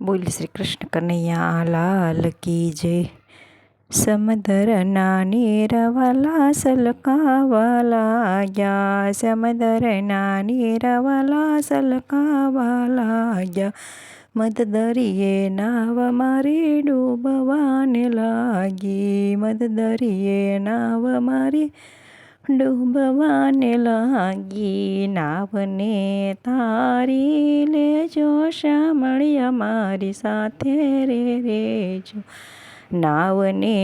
બોલ શ્રી કૃષ્ણ કનૈયા, લાલ કી જય. સમદરના નીરવાલા સલકાવાલા ગયા સમદરના નીરવાલા સલકાવાલા ગયા મદ દરિયે નાવ મારી ડૂબવાને લાગી. મદ દરિયે નાવ મારી ડૂબવાને લાગી નાવને તારી લેજો શામળિયા મારી સાથે રે રેજો નાવને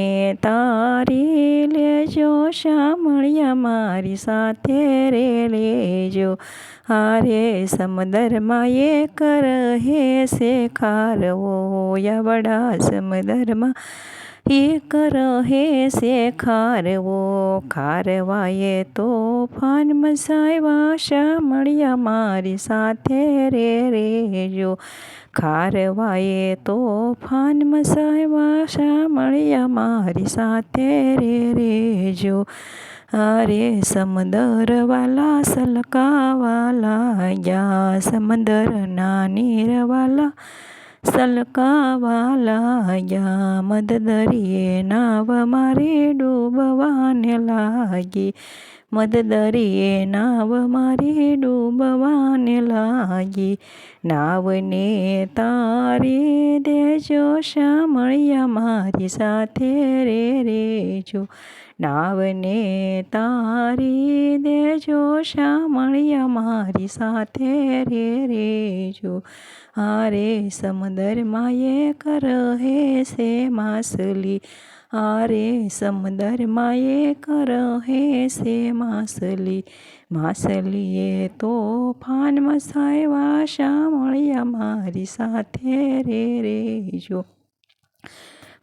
તારી લેજો શામળિયા મારી સાથે રે લેજો હારે સમદરમાં એક રહે છે ખારવો યવડા સમદરમાં એક રહે છે ખારવો. ખારવાએ તોફાન મસાવ્યા. શામળિયા મારી સાથે રે રેજો. ખારવાએ તોફાન મસાવ્યા. શામળિયા મારી સાથે રે રેજો. અરે સમંદર વાલા સલકાવાલા ગયા સમંદરના નીરવાલા સલકાવાલા લાગ્યા મદ દરિયે નાવ મારે ડૂબવાને લાગી. મદ દરિયે નાવ મારે ડૂબવાને લાગી. નાવને તારી દેજો શામળિયા મારી સાથે રે રેજો. નાવને તારી દેજો શામળિયા, મારી સાથે રે રેજો હારે સમંદરમાં એ રહે સે માસલી હારે સમંદરમાં એ રહે સે માસલી માસલીએ તોફાન મસાવ્યા, શામળિયા, મારી સાથે રે રેજો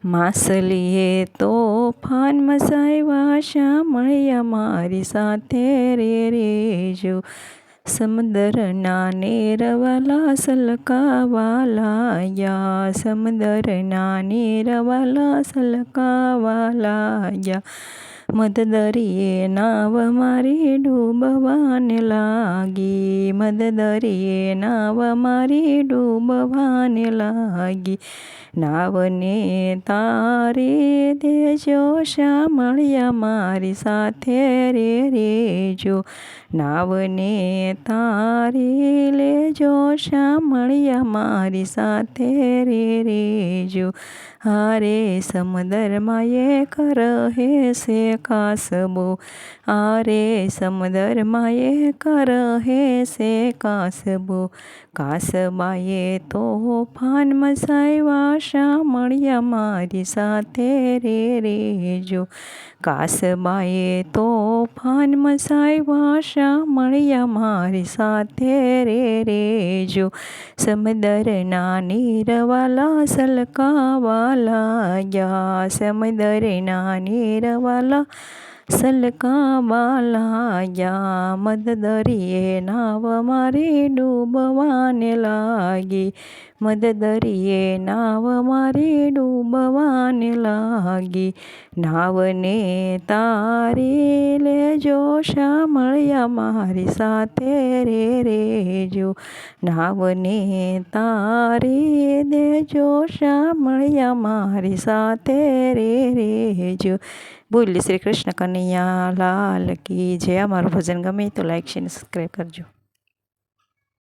માસલીએ તોફાન મસાવ્યા શામળિયા મારી સાથે રે રેજો સમંદરના નેરવાલા સલકાવાલા યા સમંદરના નેરવાલા સલકાવાલા મદ દરિયે નાવ મારી ડૂબવાને લાગી. મદ દરિયે નાવ મારી ડૂબવાને લાગી. નાવને તારી દેજો, શામળિયા મારી સાથે રે રેજો. નાવને તારી લેજો, શામળિયા મારી સાથે રે રેજો. હારે સમુદરમાં એક રહે છે કાસબો હારે સમુદરમાં એક રહે છે કાસબો કાસબાએ તોફાન મસાવ્યા શામળિયા મારી સાથે રે રેજો કાસબાએ તોફાન મસાવ્યા શામળિયા મારી સાથે રે રેજો સમદરના નીરવાલા સલકાવા યા સમદરના નીરવાલા સલકાવાલા યા મદદરીએ નાવ મારી ડૂબવાને લાગી મદ દરિયે નાવ મારે ડૂબવાને લાગી નાવને તારી લેજો શામળિયા મારી સાથે રે રેજો નાવને તારી દેજો શામળિયા મારી સાથે રે રેજો બોલી શ્રી કૃષ્ણ કનૈયા લાલ કી જય અમારું ભજન ગમે તો લાઈક અને સબસ્ક્રાઈબ કરજો